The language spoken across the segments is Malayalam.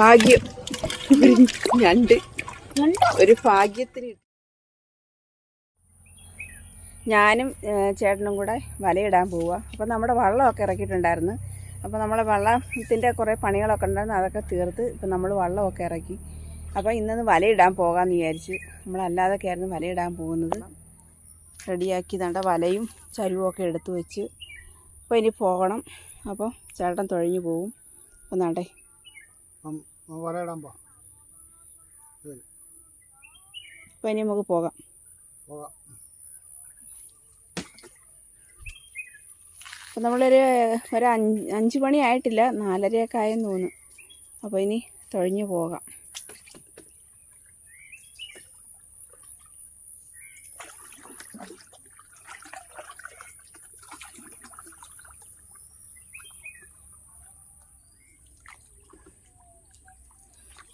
ഭാഗ്യം. ഞണ്ട് ഒരു ഭാഗ്യത്തിന് ഞാനും ചേട്ടനും കൂടെ വലയിടാൻ പോവുക അപ്പോൾ നമ്മുടെ വള്ളമൊക്കെ ഇറക്കിയിട്ടുണ്ടായിരുന്നു. അപ്പോൾ നമ്മളെ വള്ളത്തിന്റെ കുറേ പണികളൊക്കെ ഉണ്ടായിരുന്നു. അതൊക്കെ തീർത്ത് ഇപ്പം നമ്മൾ വള്ളമൊക്കെ ഇറക്കി. അപ്പോൾ ഇന്നൊന്ന് വലയിടാൻ പോകാമെന്ന് വിചാരിച്ച് നമ്മളല്ലാതൊക്കെ ആയിരുന്നു വലയിടാൻ പോകുന്നത്. റെഡിയാക്കി തണ്ട വലയും ഒക്കെ എടുത്തു വെച്ച് അപ്പോൾ ഇനി പോകണം. അപ്പോൾ ചേട്ടൻ തുഴഞ്ഞു പോവും. ഒന്നാണ്ടേ വരയിടാൻ പോ ഇനി നമുക്ക് പോകാം. പോകാം. അപ്പോൾ നമ്മളൊരു ഒരു അഞ്ച് അഞ്ച് മണി ആയിട്ടില്ല നാലരയൊക്കെ ആയെന്ന് തോന്നുന്നു. അപ്പോൾ ഇനി തുഴഞ്ഞു പോകാം.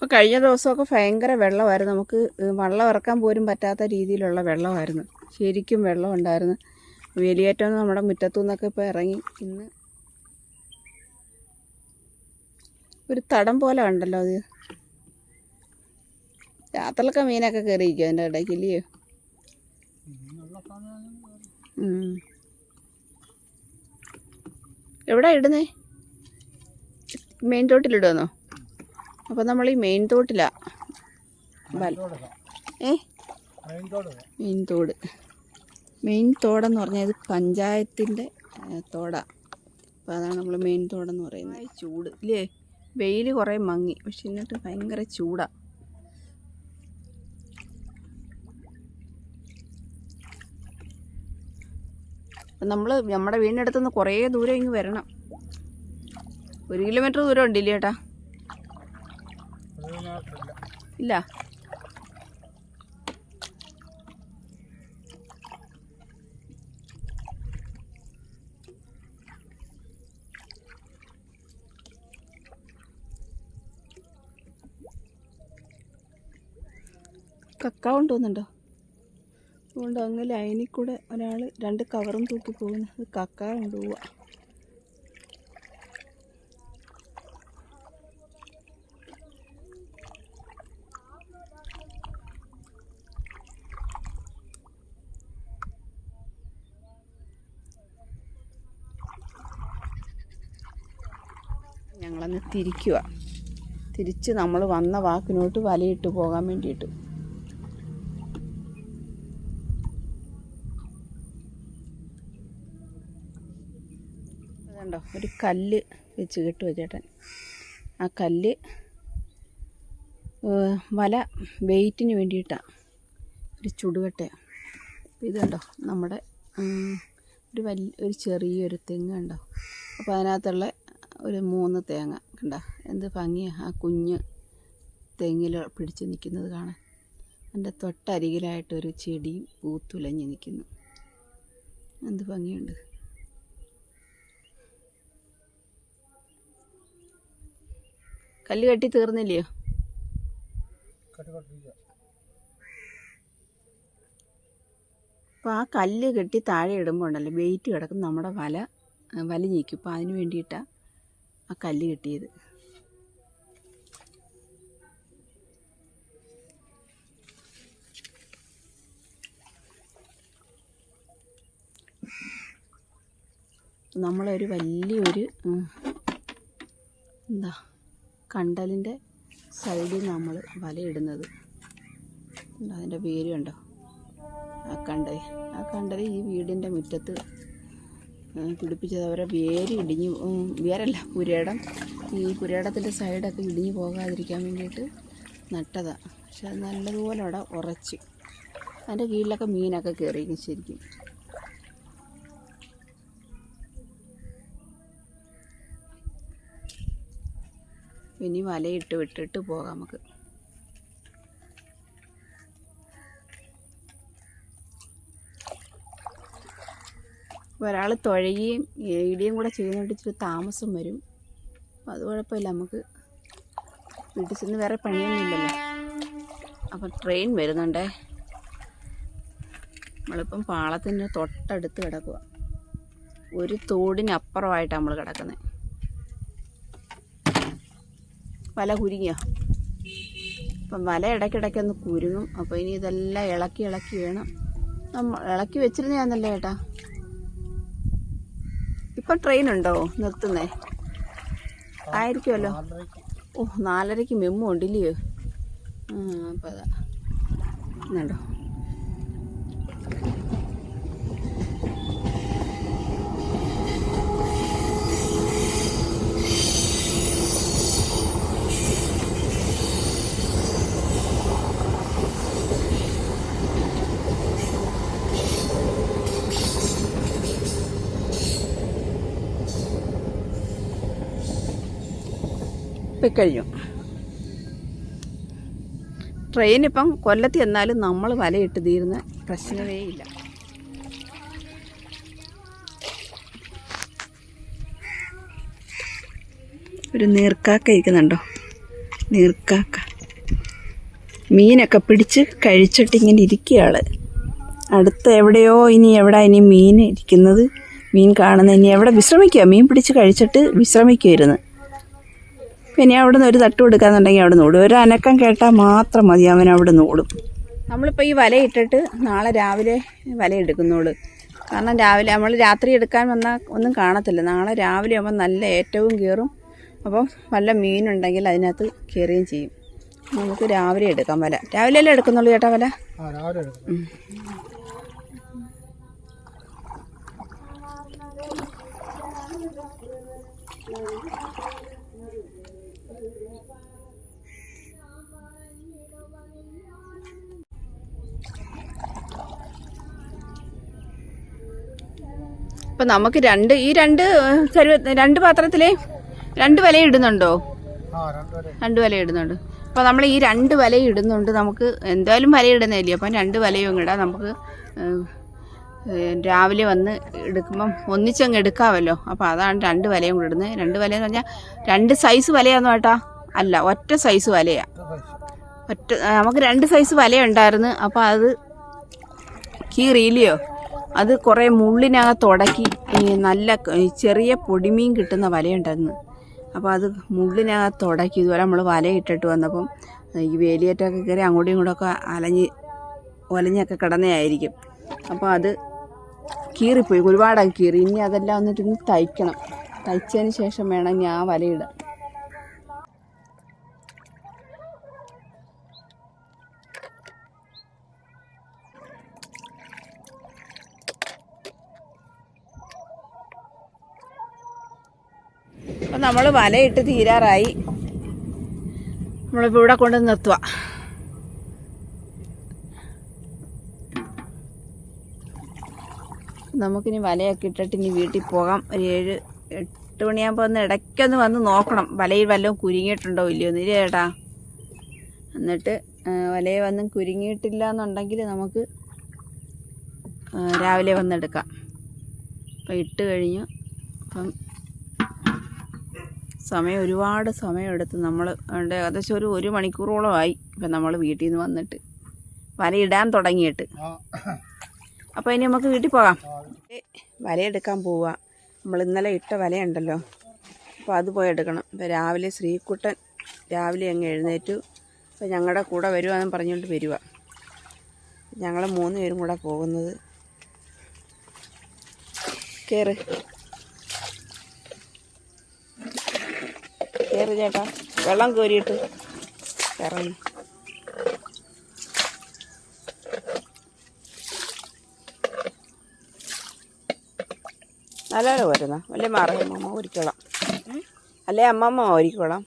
അപ്പോൾ കഴിഞ്ഞ ദിവസമൊക്കെ ഭയങ്കര വെള്ളമായിരുന്നു. നമുക്ക് വള്ളം ഇറക്കാൻ പോലും പറ്റാത്ത രീതിയിലുള്ള വെള്ളമായിരുന്നു. ശരിക്കും വെള്ളം ഉണ്ടായിരുന്നു. വേലിയേറ്റം നമ്മുടെ മുറ്റത്തു നിന്നൊക്കെ ഇപ്പോൾ ഇറങ്ങി ഇന്ന് ഒരു തടം പോലെ ഉണ്ടല്ലോ അത്. രാത്രിയിലൊക്കെ മീനൊക്കെ കയറിയിരിക്കും അതിന്റെ ഇടയ്ക്ക് ഇല്ലയോ എവിടെ ഇടുന്നേ? മെയിൻ തോട്ടിലിടുമെന്നോ അപ്പോൾ നമ്മൾ ഈ മെയിൻ തോട്ടിലാണ് ഏ? മെയിൻ തോട് മെയിൻ തോടെന്ന് പറഞ്ഞാൽ ഇത് പഞ്ചായത്തിന്റെ തോടാണ് അപ്പോൾ അതാണ് നമ്മൾ മെയിൻ തോടെന്ന് പറയുന്നത്. ചൂട് ഇല്ലേ? വെയിൽ കുറേ മങ്ങി പക്ഷെ എന്നിട്ട് ഭയങ്കര ചൂടാണ് നമ്മൾ നമ്മുടെ വീടിനടുത്തുനിന്ന് കുറേ ദൂരം ഇങ്ങ് വരണം. ഒരു കിലോമീറ്റർ ദൂരം ഉണ്ടില്ലേ ചേട്ടാ ഇല്ല. കക്ക കൊണ്ടുവന്നുണ്ടോ? അതുകൊണ്ട് അങ്ങ് ലൈനിൽ കൂടെ ഒരാൾ രണ്ട് കവറും തൂക്കി പോകുന്നു. കക്ക കൊണ്ടുപോവുക ഞങ്ങളന്ന് തിരിക്കുക തിരിച്ച് നമ്മൾ വന്ന വാക്കിനോട്ട് വലയിട്ട് പോകാൻ വേണ്ടിയിട്ട്. അതുണ്ടോ ഒരു കല്ല് വെച്ച് കെട്ടുക ചേട്ടൻ. ആ കല്ല് വല വെയിറ്റിന് വേണ്ടിയിട്ടാണ് ഒരു ചുടുകട്ടയാണ് ഇതുണ്ടോ? നമ്മുടെ ഒരു വലിയ ഒരു ചെറിയൊരു തെങ്ങ് കണ്ടോ? അപ്പോൾ അതിനകത്തുള്ള ഒരു മൂന്ന് തേങ്ങ കണ്ട. എന്ത് ഭംഗിയാണ് ആ കുഞ്ഞ് തെങ്ങിൽ പിടിച്ച് നിൽക്കുന്നത് കാണാൻ. എന്റെ തൊട്ടരികിലായിട്ടൊരു ചെടി പൂത്തുലഞ്ഞ് നിൽക്കുന്നു. എന്ത് ഭംഗിയുണ്ട്. കല്ല് കെട്ടി തീർന്നില്ലയോ? അപ്പോൾ ആ കല്ല് കെട്ടി താഴെ ഇടുമ്പോൾ ഉണ്ടല്ലോ വെയിറ്റ് കിടക്കും നമ്മുടെ വല വലിഞ്ഞിരിക്കും അപ്പോൾ അതിന് വേണ്ടിയിട്ടാണ് ആ കല്ല് കിട്ടിയത്. നമ്മളൊരു വലിയൊരു എന്താ കണ്ടലിന്റെ സൈഡിൽ നമ്മൾ വലയിടുന്നത്. അതിന്റെ പേര് കണ്ടോ? ആ കണ്ടൽ ആ കണ്ടൽ ഈ വീടിന്റെ മുറ്റത്ത് പിടിപ്പിച്ചത്. അവരെ വേര് ഇടിഞ്ഞ് വേരല്ല പുരേടം. ഈ പുരേടത്തിന്റെ സൈഡൊക്കെ ഇടിഞ്ഞ് പോകാതിരിക്കാൻ വേണ്ടിയിട്ട് നട്ടതാണ് പക്ഷെ അത് നല്ലതുപോലെ അവിടെ ഉറച്ച്. അതിന്റെ കീഴിലൊക്കെ മീനൊക്കെ കയറിയിരിക്കും ശരിക്കും. ഇനി വലയിട്ട് വിട്ടിട്ട് പോകാം നമുക്ക്. ഒരാൾ തുഴയുകയും ഇടിയും കൂടെ ചെയ്യുന്നതുകൊണ്ട് ഇച്ചിരി താമസം വരും. അപ്പോൾ അത് കുഴപ്പമില്ല. നമുക്ക് വീട്ടിൽ ചെന്ന് വേറെ പണിയൊന്നുമില്ലല്ലോ അപ്പം ട്രെയിൻ വരുന്നുണ്ടേ. നമ്മളിപ്പം പാളത്തിന് തൊട്ടടുത്ത് കിടക്കുക ഒരു തോടിനപ്പുറമായിട്ടാണ് നമ്മൾ കിടക്കുന്നത് വല കുരുങ്ങിയ? അപ്പം വല ഇടയ്ക്കിടയ്ക്കൊന്ന് കുരുങ്ങും. അപ്പോൾ ഇനി ഇതെല്ലാം ഇളക്കി ഇളക്കി വേണം. നമ്മൾ ഇളക്കി വെച്ചിരുന്നതാന്നല്ലേ ചേട്ടാ ഇപ്പം ട്രെയിൻ ഉണ്ടോ നിർത്തുന്നേ. ആയിരിക്കുമല്ലോ. ഓ നാലരയ്ക്ക് മെമ്മു ഉണ്ടല്ലയോ? ആ അപ്പം അതാ എന്നുണ്ടോ ഇപ്പം കഴിഞ്ഞു. ട്രെയിൻ ഇപ്പം കൊല്ലത്ത് എന്നാലും നമ്മൾ വലയിട്ട് തീരുന്ന പ്രശ്നമേ ഇല്ല. ഒരു നീർക്കാക്ക ഇരിക്കുന്നുണ്ടോ? നീർക്കാക്ക. മീനൊക്കെ പിടിച്ച് കഴിച്ചിട്ട് ഇങ്ങനെ ഇരിക്കുകയാൾ അടുത്ത് എവിടെയോ ഇനി എവിടെ ഇനി മീൻ ഇരിക്കുന്നത്? മീൻ കാണുന്ന ഇനി എവിടെ? വിശ്രമിക്കുക. മീൻ പിടിച്ച് കഴിച്ചിട്ട് വിശ്രമിക്കുമായിരുന്നു പിന്നെ അവിടുന്ന് ഒരു തട്ട് കൊടുക്കാന്നുണ്ടെങ്കിൽ അവിടെ ഓടും ഒരു അനക്കം കേട്ടാൽ മാത്രം മതി അവൻ അവിടെ ഓടും നമ്മളിപ്പോൾ ഈ വല ഇട്ടിട്ട് നാളെ രാവിലെ വല എടുക്കുന്നുള്ളൂ കാരണം രാവിലെ നമ്മൾ രാത്രി എടുക്കാൻ വന്നാൽ ഒന്നും കാണത്തില്ല. നാളെ രാവിലെ ആകുമ്പോൾ നല്ല ഏറ്റവും കയറും അപ്പം വല്ല മീനുണ്ടെങ്കിൽ അതിനകത്ത് കയറുകയും ചെയ്യും. നമുക്ക് രാവിലെ എടുക്കാം വല. രാവിലെ അല്ലേ എടുക്കുന്നുള്ളൂ ചേട്ടാ വല ആ രാവിലെ എടുക്കണം അപ്പം നമുക്ക് രണ്ട് ഈ രണ്ട് ചരുവ രണ്ട് പാത്രത്തിലെ രണ്ട് വല ഇടുന്നുണ്ടോ? രണ്ട് വല ഇടുന്നുണ്ട്. അപ്പോൾ നമ്മൾ ഈ രണ്ട് വല ഇടുന്നുണ്ട് നമുക്ക് എന്തായാലും വല ഇടുന്നില്ലേ അപ്പം രണ്ട് വലയും ഇടാം നമുക്ക് രാവിലെ വന്ന് എടുക്കുമ്പം ഒന്നിച്ചങ്ങ് എടുക്കാമല്ലോ അപ്പോൾ അതാണ് രണ്ട് വലയും കൂടെ ഇടുന്നത് രണ്ട് വലയെന്ന് പറഞ്ഞാൽ രണ്ട് സൈസ് വലയാണെന്ന് കേട്ടാ അല്ല ഒറ്റ സൈസ് വലയാണ് ഒറ്റ നമുക്ക് രണ്ട് സൈസ് വലയുണ്ടായിരുന്നു അപ്പോൾ അത് കീറിയില്ലയോ? അത് കുറേ മുള്ളിനകത്ത് ഉടക്കി നല്ല ചെറിയ പൊടിമീൻ കിട്ടുന്ന വലയുണ്ടായിരുന്നു. അപ്പോൾ അത് മുള്ളിനകത്ത് ഉടക്കി ഇതുപോലെ നമ്മൾ വല ഇട്ടിട്ട് വന്നപ്പം ഈ വേലിയേറ്റമൊക്കെ കയറി അങ്ങോട്ടും ഇങ്ങോട്ടൊക്കെ അലഞ്ഞ് ഒലഞ്ഞൊക്കെ കിടന്നതായിരിക്കും. അപ്പോൾ അത് കീറിപ്പോയി ഒരുപാടൊക്കെ കീറി. ഇനി അതെല്ലാം വന്നിട്ട് ഇനി തയ്ക്കണം. തയ്ച്ചതിന് ശേഷം വേണം ഞാൻ വലയിടാൻ അപ്പം നമ്മൾ വലയിട്ട് തീരാറായി. നമ്മളിപ്പോൾ ഇവിടെ കൊണ്ട് നിർത്തുക നമുക്കിനി വലയൊക്കെ ഇട്ടിട്ട് ഇനി വീട്ടിൽ പോകാം. ഒരു ഏഴ് എട്ട് മണിയാകുമ്പോൾ ഒന്ന് ഇടയ്ക്കൊന്ന് വന്ന് നോക്കണം. വലയിൽ വല്ലതും കുരുങ്ങിയിട്ടുണ്ടോ ഇല്ലയോ എന്ന് ചേട്ടാ? എന്നിട്ട് വലയെ വന്ന് കുരുങ്ങിയിട്ടില്ല എന്നുണ്ടെങ്കിൽ നമുക്ക് രാവിലെ വന്നെടുക്കാം അപ്പം ഇട്ട് കഴിഞ്ഞു. അപ്പം സമയം ഒരുപാട് സമയമെടുത്ത് നമ്മൾ ഏകദേശം ഒരു ഒരു മണിക്കൂറോളമായി ഇപ്പം നമ്മൾ വീട്ടിൽ നിന്ന് വന്നിട്ട്. വലയിടാൻ തുടങ്ങിയിട്ട്. അപ്പോൾ ഇനി നമുക്ക് വീട്ടിൽ പോകാം. വലയെടുക്കാൻ പോവുക നമ്മൾ ഇന്നലെ ഇട്ട വലയുണ്ടല്ലോ. അപ്പോൾ അത് പോയി എടുക്കണം. ഇപ്പോൾ രാവിലെ ശ്രീകുട്ടൻ രാവിലെ അങ്ങ് എഴുന്നേറ്റു. അപ്പോൾ ഞങ്ങളുടെ കൂടെ വരുവാന്ന് പറഞ്ഞുകൊണ്ട് വരിക ഞങ്ങൾ മൂന്ന് പേരും കൂടെ പോകുന്നത്. കയറ് കയറ് ചേട്ടാ. വെള്ളം കോരിയിട്ട് ഇറങ്ങി. നല്ലപോലെ വരുന്ന അല്ലേ മാറി അമ്മമ്മ ഒരിക്കോളാം. അല്ലേ അമ്മമ്മ ഒരിക്കോളാം.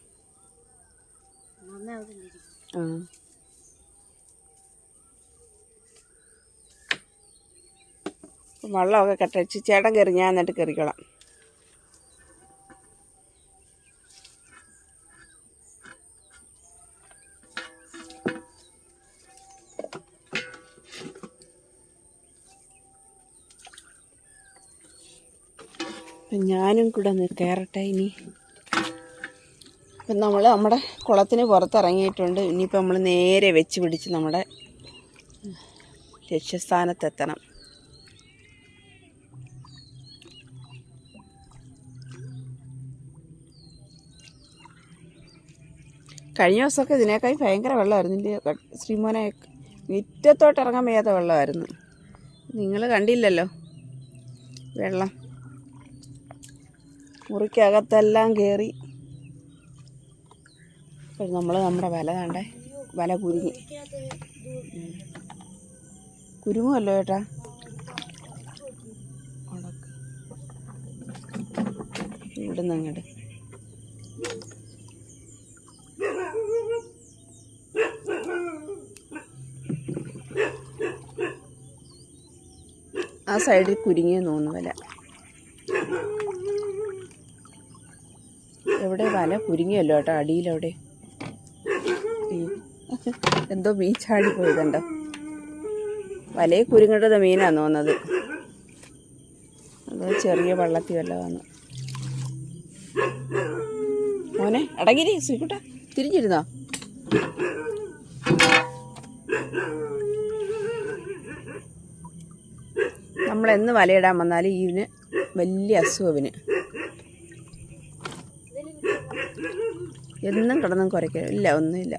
വെള്ളമൊക്കെ കെട്ടടിച്ച് ചേട്ടൻ കയറി ഞാൻ എന്നിട്ട് കയറിക്കോളാം. ഞാനും കൂടെ ഒന്ന് കയറട്ടെ ഇനി. അപ്പം നമ്മൾ നമ്മുടെ കുളത്തിന് പുറത്തിറങ്ങിയിട്ടുണ്ട്. ഇനിയിപ്പോൾ നമ്മൾ നേരെ വെച്ച് പിടിച്ച് നമ്മുടെ ലക്ഷ്യസ്ഥാനത്തെത്തണം. കഴിഞ്ഞ ദിവസമൊക്കെ ഇതിനേക്കായി ഭയങ്കര വെള്ളമായിരുന്നു. ശ്രീമോനെ മുറ്റത്തോട്ട് ഇറങ്ങാൻ വയ്യാത്ത വെള്ളമായിരുന്നു. നിങ്ങൾ കണ്ടില്ലല്ലോ വെള്ളം. മുറിക്കകത്തെല്ലാം കയറി നമ്മൾ നമ്മുടെ വല കണ്ടേ വല കുരുങ്ങി. കുരുങ്ങുമല്ലോ ചേട്ടാ. ഇവിടുന്ന് അങ്ങോട്ട് ആ സൈഡിൽ കുരുങ്ങിയെന്ന് തോന്നുന്നു വല എവിടെ വല കുരുങ്ങിയല്ലോ കേട്ടോ അടിയിലവിടെ. എന്തോ മീൻ ചാടി പോയതുണ്ടോ? വലയെ കുരുങ്ങേണ്ടത് മീനാന്ന് തോന്നുന്നത്. അത് ചെറിയ വള്ളത്തി വല്ല വന്ന് മോനെ അടങ്ങിരി ശ്രീകുട്ട തിരിഞ്ഞിരുന്നോ? നമ്മളെന്ന് വലയിടാൻ വന്നാലും ഇതിന് വലിയ അസുഖവിന് എന്നും കിടന്നും കുറയ്ക്കും ഇല്ല ഒന്നുമില്ല.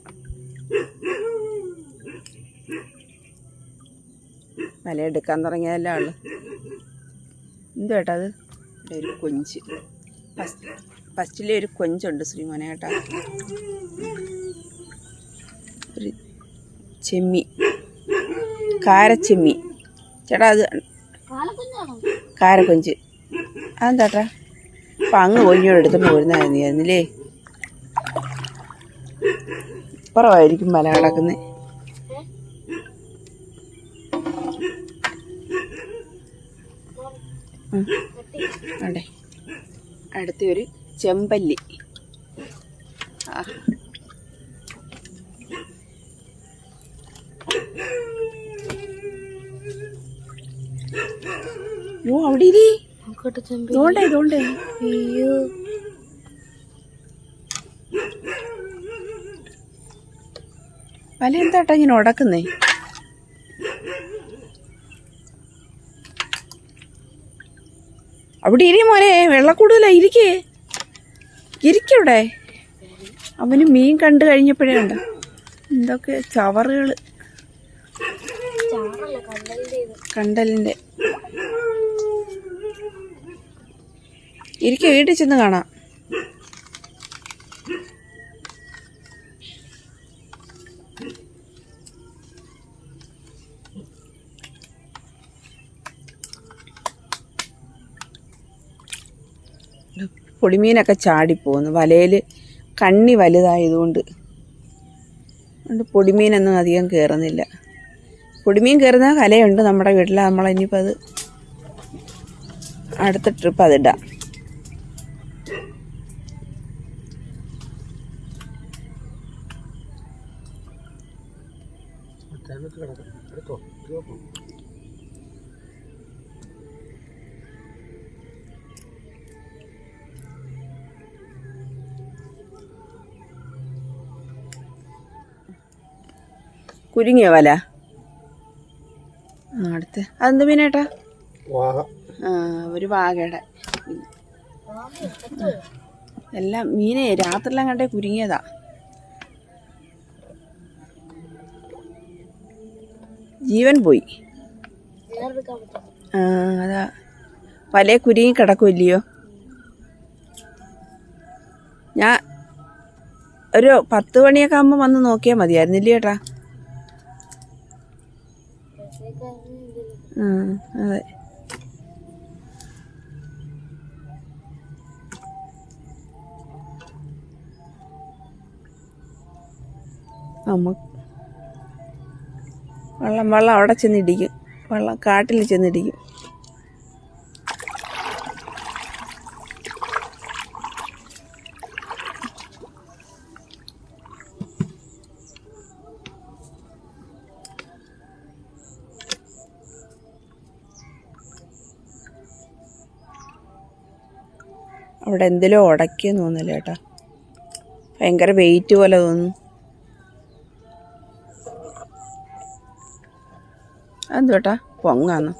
വലയെടുക്കാൻ തുടങ്ങിയതല്ല ആൾ. എന്തു കേട്ടാ അത്? ഇവിടെ ഒരു കൊഞ്ച്. ഫസ്റ്റ് ഫസ്റ്റിലെ ഒരു കൊഞ്ചുണ്ട് ശ്രീമോനെ കേട്ടാ ഒരു ചെമ്മി. കാരച്ചെമ്മി. ചേട്ടാ അത് കാരക്കൊഞ്ച്. അതെന്താട്ടാ അപ്പം അങ്ങ് കൊഞ്ഞോട് എടുത്തോണ്ട് പോരുന്നായിരുന്നില്ലേ കുറവായിരിക്കും മല കിടക്കുന്നത് അതെ അടുത്ത ഒരു ചെമ്പല്ലി. ആ. ഓ അവിടെ ഇരി. ഇതോണ്ടേ ഇതോണ്ടേ. അയ്യോ. വല എന്താട്ടാ ഇങ്ങനെ ഉടക്കുന്നേ? അവിടെ ഇരി മോനെ വെള്ളക്കൂടുതലാ ഇരിക്കേ. ഇരിക്കവിടെ. അവന് മീൻ കണ്ടു കഴിഞ്ഞപ്പോഴേ ഉണ്ട്? എന്തൊക്കെ ചവറുകൾ കണ്ടലിന്റെ ഇരിക്ക വീട്ടിൽ ചെന്ന് കാണാം. പൊടിമീനൊക്കെ ചാടിപ്പോകുന്നു. വലയിൽ കണ്ണി വലുതായതുകൊണ്ട്. അതുകൊണ്ട് പൊടിമീനൊന്നും അധികം കയറുന്നില്ല പൊടിമീൻ കയറുന്ന കലയുണ്ട് നമ്മുടെ വീട്ടിൽ നമ്മൾ ഇനിയിപ്പോൾ അത് അടുത്ത ട്രിപ്പ് അതിടാം കുരുങ്ങിയ വല. അടുത്ത്. അതെന്ത് മീനേട്ടാ? ഒരു വാകയുടെ എല്ലാം മീനെ രാത്രിയെല്ലാം കണ്ടേ കുരുങ്ങിയതാ. ജീവൻ പോയി. ആ അതാ. വലയെ കുരുങ്ങി കിടക്കുമല്ലയോ ഞാൻ ഒരു പത്ത് മണിയൊക്കെ ആകുമ്പോൾ വന്ന് നോക്കിയാൽ മതിയായിരുന്നില്ലേ ചേട്ടാ അതെ. വെള്ളം വെള്ളം അവിടെ ചെന്നിടിക്കും. വെള്ളം കാട്ടിൽ ചെന്നിടിക്കും. അവിടെ എന്തെങ്കിലും ഉടക്കിയെന്ന് തോന്നില്ല ചേട്ടാ ഭയങ്കര വെയിറ്റ് പോലെ തോന്നുന്നു. അതെന്തോട്ടാ പൊങ്ങാന്ന്.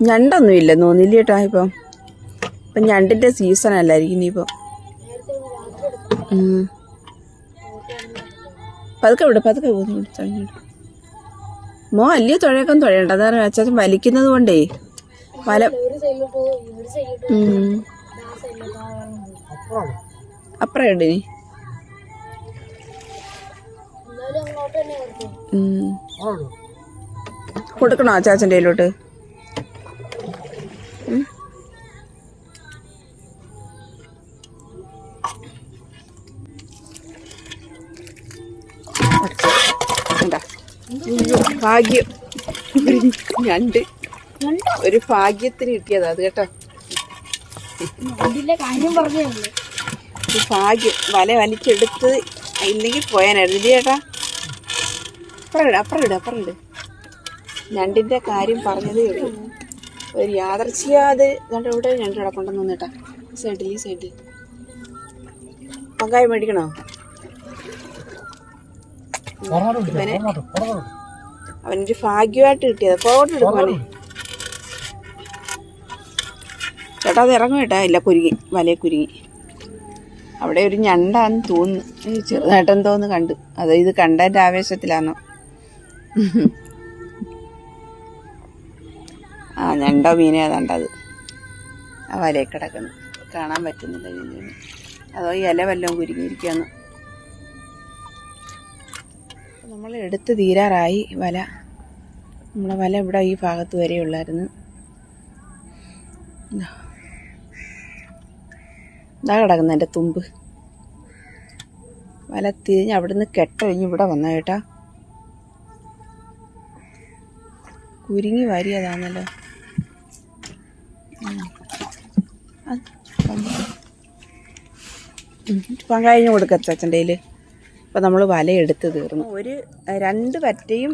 ഞണ്ടൊന്നും ഇല്ല തോന്നില്ല കേട്ടോ ഇപ്പം. ഇപ്പം ഞണ്ടിന്റെ സീസൺ അല്ലായിരിക്കും ഇനിയിപ്പം. നേരത്തെ രാത്രി എടുക്കും ഉം. പതുക്കെ വിടും പതുക്കെ പോകുന്നു. മോ അല്ലേ തുഴയൊക്കെ തുഴയണ്ട. അതാ അച്ചാച്ചൻ വലിക്കുന്നത് കൊണ്ടേ വല അപ്പുറം ഉണ്ട് ഇനി. കൊടുക്കണോ അച്ചാച്ചന്റെ കയ്യിലോട്ട്? ഭാഗ്യം. രണ്ട്. ഞണ്ട് ഒരു ഭാഗ്യത്തിന് കിട്ടിയതാ അത് കേട്ടോ. ഭാഗ്യം. വല വലിച്ചെടുത്ത് ഇല്ലെങ്കിൽ പോയാനായിരുന്നു. ചേട്ടാ അപ്പുറം അപ്പുറം ഇട് അപ്പുറം ഇട്. ഞണ്ടിന്റെ കാര്യം പറഞ്ഞതേ ഉള്ളൂ. ഒരു യാദർച്ഛയാത് ഞണ്ട് ഇവിടെ ഞണ്ട് കിടപ്പുണ്ടെന്ന് തോന്നേട്ടാ ഈ സൈഡിൽ ഈ സൈഡിൽ പങ്കായ മേടിക്കണോ? ഇവനെ-. അവനൊരു ഭാഗ്യമായിട്ട് കിട്ടിയത്. എടുക്കുവാണേ ചേട്ടാ അത് ഇറങ്ങും കേട്ടാ. ഇല്ല കുരുങ്ങി വലയ കുരുങ്ങി അവിടെ ഒരു ഞണ്ടാന്ന് തോന്നുന്നു. ഏയ് തോന്നുന്നു കണ്ട്. അത് ഇത് കണ്ടതിന്റെ ആവേശത്തിലാണോ ആ ഞണ്ടോ മീനോ ഏതാണ്ടത് ആ വലയിൽ കിടക്കുന്നു. കാണാൻ പറ്റുന്നില്ല. അതോ ഈ ഇല വല്ലതും കുരുങ്ങിയിരിക്കുകയെന്ന് നമ്മൾ എടുത്ത് തീരാറായി വല. നമ്മളെ വല ഇവിടെ ഈ ഭാഗത്ത് വരെ ഉള്ളായിരുന്നു. ഇതാ. കിടക്കുന്ന എന്റെ തുമ്പ്. വല തിരിഞ്ഞ് അവിടുന്ന് കെട്ടഴിഞ്ഞ് ഇവിടെ വന്ന കേട്ടാ. കുരുങ്ങി വാരിയതാണല്ലോ പങ്കാഴിഞ്ഞ് കൊടുക്ക അച്ചാച്ചന്റെ കയ്യിൽ അപ്പം നമ്മൾ വല എടുത്ത് തീർന്നു. ഒരു രണ്ട് വറ്റയും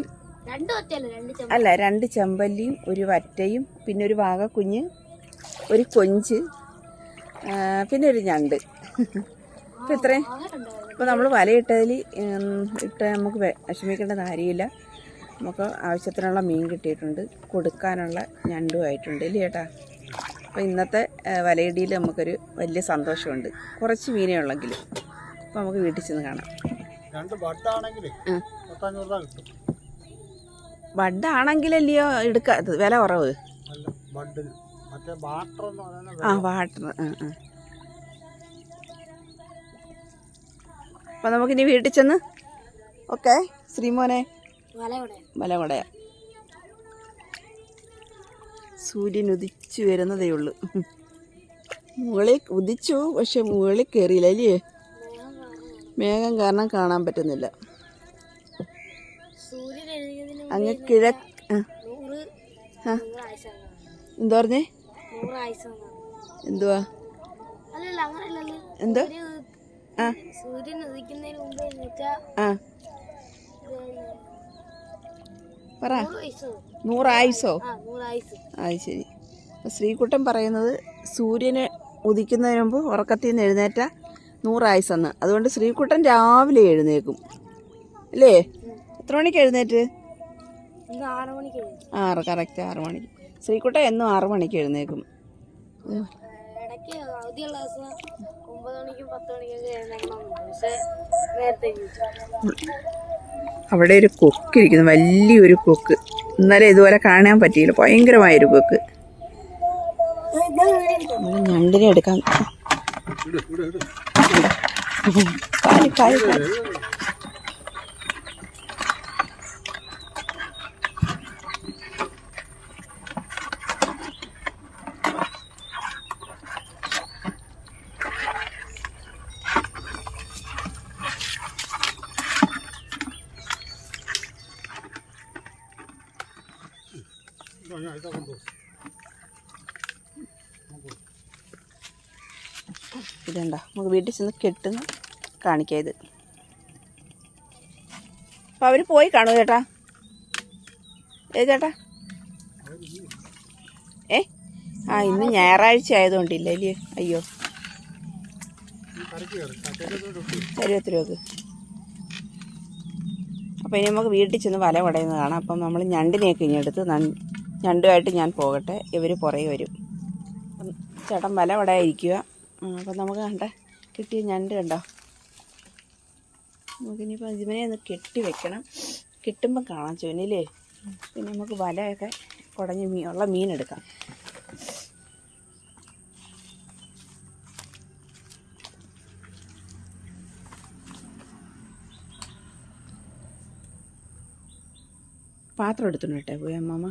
അല്ല രണ്ട് ചെമ്പല്ലിയും ഒരു വറ്റയും പിന്നെ ഒരു വാഗക്കുഞ്ഞ് ഒരു കൊഞ്ച് പിന്നെ ഒരു ഞണ്ട്. അപ്പം ഇത്രയും. ഇപ്പോൾ നമ്മൾ വലയിട്ടതിൽ ഇട്ട് നമുക്ക് വിഷമിക്കേണ്ട കാര്യമില്ല. നമുക്ക് ആവശ്യത്തിനുള്ള മീൻ കിട്ടിയിട്ടുണ്ട്. കൊടുക്കാനുള്ള ഞണ്ടും ആയിട്ടുണ്ട് ഇല്ലേ ചേട്ടാ അപ്പോൾ ഇന്നത്തെ വലയിടിയിൽ നമുക്കൊരു വലിയ സന്തോഷമുണ്ട്. കുറച്ച് മീനേ ഉള്ളെങ്കിലും. അപ്പോൾ നമുക്ക് വീട്ടിൽ ചെന്ന് കാണാം. രണ്ട്. പത്തഞ്ഞൂറ് രൂപ കിട്ടും. ബഡാണെങ്കിലല്ലയോ എടുക്കാത്തത് വില കുറവ്? നല്ല ബഡിന് മറ്റേ ബാട്ടർ എന്ന് പറയുന്ന ആ വാട്ടർ. ആ നമുക്കിനി വീട്ടിൽ ചെന്ന് ഓക്കെ ശ്രീമോനെ. വല ഇവിടെ മല കൊടയ സൂര്യൻ ഉദിച്ചു വരുന്നതേ ഉള്ളൂ. മുകളിൽ ഉദിച്ചു പക്ഷെ മുകളിൽ കയറിയില്ല അല്ലേ? മേഘം കാരണം കാണാൻ പറ്റുന്നില്ല. അങ്ങ് കിഴക്ക് എന്തോ പറഞ്ഞേ? എന്തുവാ? എന്തോ? ഒരു ആ. സൂര്യൻ ഉദിക്കുന്നതിന് മുമ്പ് ആ. ഇത് പറ നൂറായുസോ അത് ശരി. ശ്രീകുട്ടൻ പറയുന്നത് സൂര്യന് ഉദിക്കുന്നതിന് മുമ്പ് ഉറക്കത്തിൽ നിന്ന് എഴുന്നേറ്റ. നൂറായുസെന്ന്. അതുകൊണ്ട് ശ്രീകുട്ടൻ രാവിലെ എഴുന്നേക്കും അല്ലേ? എത്ര മണിക്ക് എഴുന്നേറ്റ്? ആറ് കറക്റ്റ് ആറ് മണിക്ക് ശ്രീകുട്ടൻ എന്നും ആറ് മണിക്ക് എഴുന്നേക്കും അവിടെ ഒരു കൊക്ക് ഇരിക്കുന്നു വലിയൊരു കൊക്ക്. ഇന്നലെ ഇതുപോലെ കാണാൻ പറ്റിയില്ല. ഭയങ്കരമായൊരു കൊക്ക്. ഞണ്ടിനെ എടുക്കാൻ ഇട് ഇട് ഇട് കാൽ കാൽ കാൽ ഇതാ, ഞാൻ ഇതാ കൊണ്ടുപോ. ഇതുണ്ട നമുക്ക് വീട്ടിൽ ചെന്ന് കെട്ടുന്ന കാണിക്കുക ഇത്. അപ്പം അവർ പോയി കാണുമോ ചേട്ടാ? ഏ ചേട്ടാ? ഏ? ആ ഇന്ന് ഞായറാഴ്ച ആയതുകൊണ്ടില്ല അല്ലേ? അയ്യോ. കരയ്ക്ക് രൂപക്ക് അപ്പോൾ ഇനി നമുക്ക് വീട്ടിൽ ചെന്ന് വല കുടയുന്നത് കാണാം. അപ്പം നമ്മൾ ഞണ്ടിനെയൊക്കെ ഇനി എടുത്ത് ഞണ്ടുമായിട്ട് ഞാൻ പോകട്ടെ. ഇവർ പുറകെ വരും. ചേട്ടൻ വല പടയായിരിക്കുക അപ്പം നമുക്ക് കണ്ട. കിട്ടിയ ഞണ്ട് കണ്ടോ? നമുക്കിനിയിപ്പോൾ ഇതിനെ ഒന്ന് കെട്ടി വെക്കണം. കിട്ടുമ്പോൾ കാണാം ചുവനിലേ പിന്നെ നമുക്ക് വലയൊക്കെ കുടഞ്ഞ് മീ ഉള്ള മീനെടുക്കാം. പാത്രം എടുത്തുണ്ട് കേട്ടെ പോയി അമ്മമ്മ?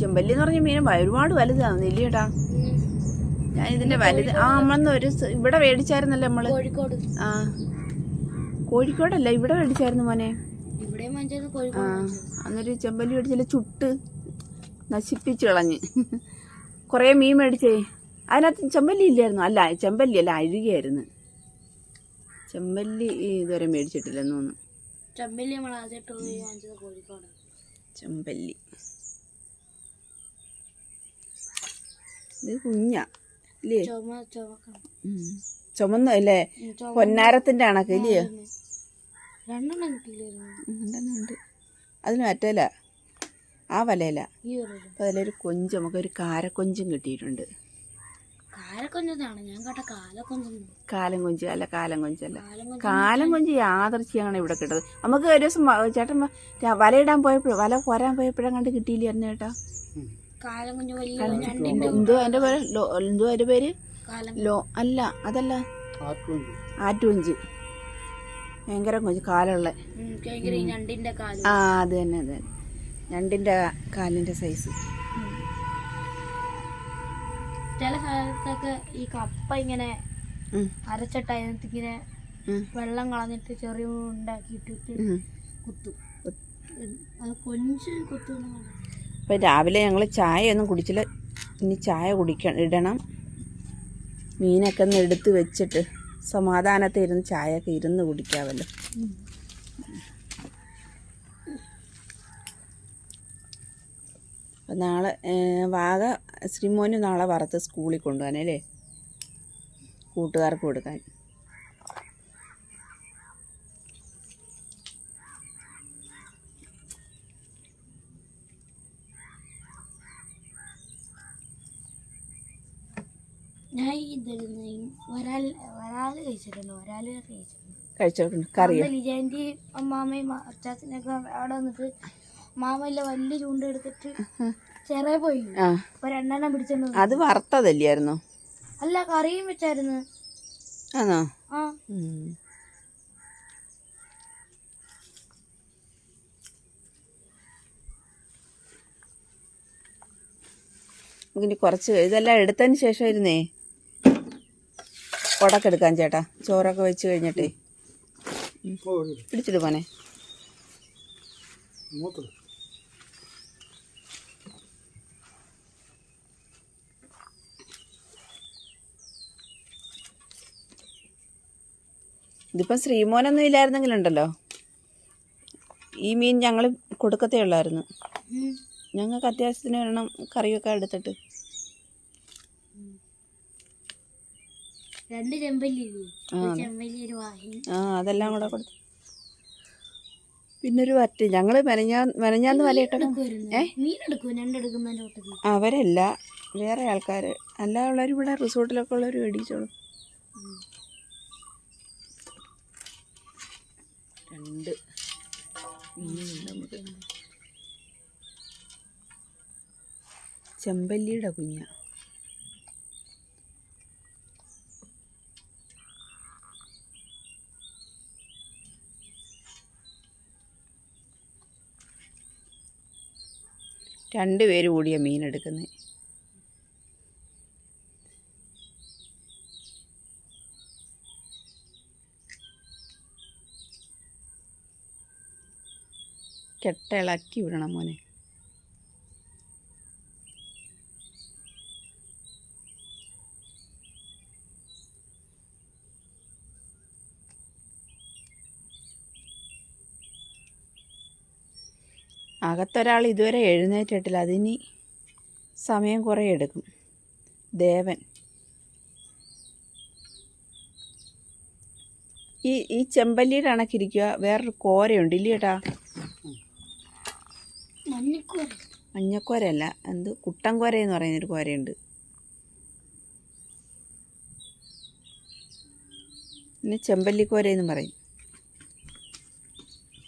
ചെമ്പല്ലി എന്ന് പറഞ്ഞ മീൻ ഒരുപാട് വലുതാണ് ഇല്ലേട്ടാ ഞാൻ ഇതിന്റെ വലുത് ആ അമ്മന്ന് ഒരു ഇവിടെ മേടിച്ചായിരുന്നല്ലോ നമ്മൾ. കോഴിക്കോട്. ആ. കോഴിക്കോടല്ല ഇവിടെ മേടിച്ചായിരുന്നു മോനെ. ആ അന്നൊരു ചെമ്പല്ലി മേടിച്ചില്ല ചുട്ട് നശിപ്പിച്ചു കളഞ്ഞ്. കുറേ മീൻ മേടിച്ചേ. അതിനകത്ത് ചെമ്പല്ലി ഇല്ലായിരുന്നു. അല്ല ചെമ്പല്ലി അല്ല അഴുകിയായിരുന്നു. ചെമ്പല്ലി ഇതുവരെ മേടിച്ചിട്ടില്ലെന്ന് തോന്നുന്നു. ചെമ്പല്ലി നമ്മൾ ആദ്യമായിട്ട് ചെമ്പല്ലി. ഇത് കുഞ്ഞാ ഇല്ലേ. ചുമന്ന അല്ലേ? പൊന്നാരത്തിന്റെ കണക്ക് ഇല്ലയോ രണ്ടെണ്ണുണ്ട് അതിന് മറ്റേല? ആ വലയില? ഒരു അപ്പം അതിലൊരു കൊഞ്ച് നമുക്കൊരു കാരക്കൊഞ്ചും കിട്ടിയിട്ടുണ്ട്. കാലം കൊഞ്ച് അല്ല കാലം കൊഞ്ചല്ല കാലം കൊഞ്ച് യാദർച്ഛിയാണ് ഇവിടെ കിട്ടത്. നമുക്ക് ഒരു ദിവസം ചേട്ടൻ വല ഇടാൻ വലയിടാൻ പോയപ്പോഴും വല പോരാൻ പോയപ്പോഴും കണ്ട് കിട്ടിയില്ല ചേട്ടാ? കാലം കുഞ്ഞ് വലിയ എന്തോ പേര്? ലോ എന്തോ എന്റെ പേര്? കാലം. ലോ അല്ല അതല്ല. ആറ്റുവഞ്ചി ഭയങ്കര കുഞ്ഞു കാലുള്ള ഞണ്ടിന്റെ കാൽ. ആ അത് തന്നെ അത് തന്നെ. ഞണ്ടിന്റെ കാലിന്റെ സൈസ്. ചില സ്ഥലത്തൊക്കെ ഈ കപ്പ ഇങ്ങനെ ഉം, ഇങ്ങനെ വെള്ളം കളഞ്ഞിട്ട് ചെറിയ ഉണ്ടാക്കിയിട്ട്. കുത്തും. അത് കൊഞ്ച് കുത്തുന്ന അപ്പം രാവിലെ ഞങ്ങൾ ചായയൊന്നും കുടിച്ചില്ല. ഇനി ചായ കുടിക്കണം ഇടണം. മീനൊക്കെ ഒന്ന് എടുത്ത് വെച്ചിട്ട് സമാധാനത്തിൽ ഇരുന്ന് ചായയൊക്കെ ഇരുന്ന് കുടിക്കാമല്ലോ അപ്പം നാളെ വാഗ ശ്രീമോന് നാളെ വറുത്ത് സ്കൂളിൽ കൊണ്ടുപോകാനല്ലേ? കൂട്ടുകാർക്ക് കൊടുക്കാൻ. ഞാൻ ഇതിരുന്ന് ഒരാൾ ഒരാൾ കഴിച്ചിട്ടുണ്ട് ഒരാൾ കഴിച്ചിട്ടുണ്ട്. കഴിച്ചിട്ടുണ്ട്. അന്ന് ലിജാന്റെ അമ്മാമ്മയും അച്ചാച്ചനൊക്കെ അവിടെ വന്നിട്ട് മാമയില്ല വലിയ ചൂണ്ട എടുത്തിട്ട് ചെറിയ പോയി. അപ്പൊ രണ്ടെണ്ണം പിടിച്ചോണ്ട്. അത് വറുത്തതല്ലായിരുന്നു അല്ല കറിയും വെച്ചായിരുന്നു. ആണോ ആ. നമുക്കിനി കുറച്ച് ഇതെല്ലാം എടുത്തതിന് ശേഷം ഇരുന്നേ ഉടക്കെടുക്കാൻ ചേട്ടാ. ചോറൊക്കെ വെച്ച് കഴിഞ്ഞിട്ടേ. പിടിച്ചിട്ട് പോനെ മൂത്തത് ഇതിപ്പം ശ്രീമോനൊന്നും ഇല്ലായിരുന്നെങ്കിലുണ്ടല്ലോ. ഈ മീൻ ഞങ്ങൾ കൊടുക്കത്തേ ഉള്ളായിരുന്നു. ഞങ്ങൾക്ക് അത്യാവശ്യത്തിന് വരണം കറിയൊക്കെ എടുത്തിട്ട്. രണ്ട് ചെമ്പല്ലി ആ അതെല്ലാം കൂടെ കൊടുത്തു. പിന്നൊരു വറ്റ. വറ്റ് ഞങ്ങൾ മെനഞ്ഞാ മെനഞ്ഞാന്ന് കൂട്ടത്തിൽ അവരല്ല വേറെ ആൾക്കാർ അല്ല ഉള്ളവർ ഇവിടെ റിസോർട്ടിലൊക്കെ ഉള്ളവർ മേടിച്ചോളൂ രണ്ട്. ചെമ്പല്ലിയുടെ കുഞ്ഞ. രണ്ട് പേര് കൂടിയ മീൻ എടുക്കുന്നത് കെട്ട ഇളക്കി വിടണം മോനെ. അകത്തൊരാൾ ഇതുവരെ എഴുന്നേറ്റിട്ടില്ല. അതിനി സമയം കുറേ എടുക്കും. ദേവൻ. ഈ ഈ ചെമ്പല്ലിയുടെ അണക്കിരിക്കുക വേറൊരു കോരയുണ്ട് ഇല്ലേട്ടാ മഞ്ഞക്കൂര. മഞ്ഞക്കോരയല്ല എന്ത് കുട്ടൻകോര എന്ന് പറയുന്നൊരു കോരയുണ്ട്. പിന്നെ ചെമ്പല്ലിക്കോര എന്ന് പറയും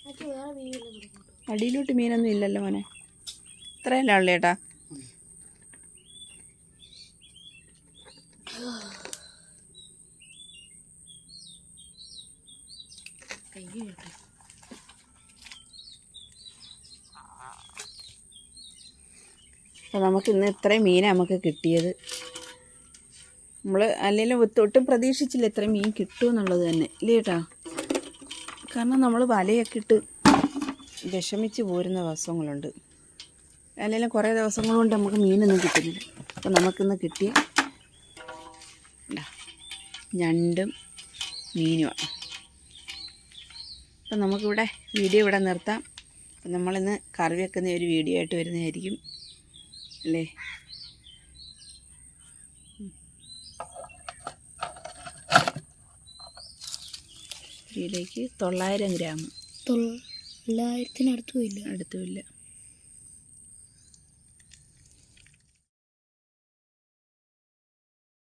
മറ്റേ വേറെ മീനില്ല കൊടുക്കും അടിയിലോട്ട് മീനൊന്നും ഇല്ലല്ലോ മോനെ. ഇത്രയല്ല ഉള്ളു ചേട്ടാ കൈ കേട്ടോ അപ്പോൾ നമുക്ക് ഇന്ന് ഇത്രയും മീനാണ് നമുക്ക് കിട്ടിയത്. നമ്മൾ അല്ലെങ്കിലും ഒട്ടും പ്രതീക്ഷിച്ചില്ല ഇത്രയും മീൻ കിട്ടുമെന്നുള്ളത് തന്നെ. ഇല്ലേ ചേട്ടാ കാരണം നമ്മൾ വലയൊക്കെ ഇട്ട് വിഷമിച്ച് പോരുന്ന ദിവസങ്ങളുണ്ട് അല്ലെങ്കിലും കുറേ ദിവസങ്ങൾ കൊണ്ട് നമുക്ക് മീനൊന്നും കിട്ടുന്നില്ല. അപ്പോൾ നമുക്കിന്ന് കിട്ടിയ ഞണ്ടും മീനുമാണ് അപ്പം നമുക്കിവിടെ വീഡിയോ ഇവിടെ നിർത്താം. അപ്പം നമ്മളിന്ന് കറി വെക്കുന്ന ഒരു വീഡിയോ ആയിട്ട് വരുന്നതായിരിക്കും. അല്ലേ? ഇതിലേക്ക് തൊള്ളായിരം ഗ്രാം. തൊള്ളായിരത്തിനടുത്തും ഇല്ല. അടുത്തുമില്ല